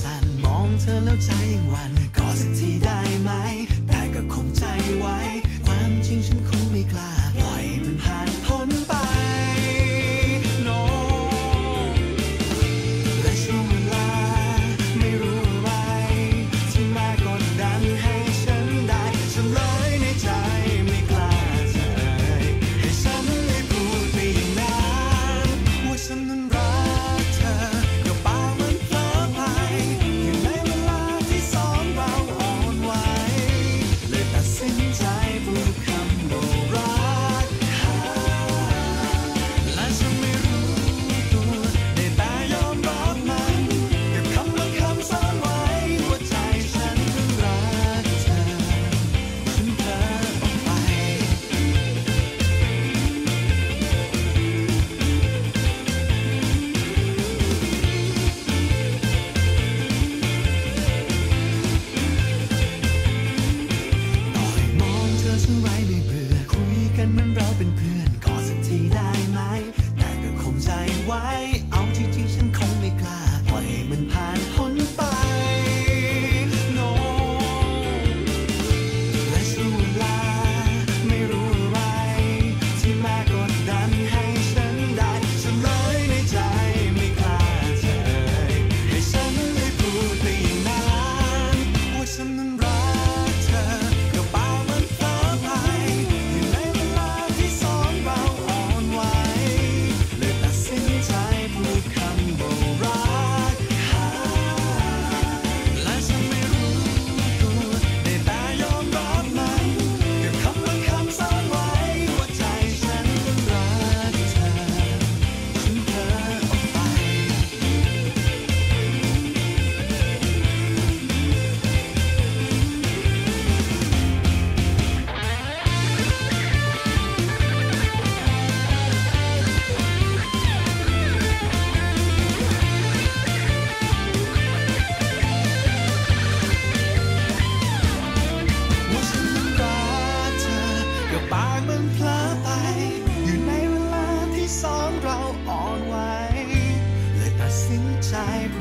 สั่นมองเธอแล้วใจยังวันก็สักทีได้ไหม แต่ก็คงใจไว้ side.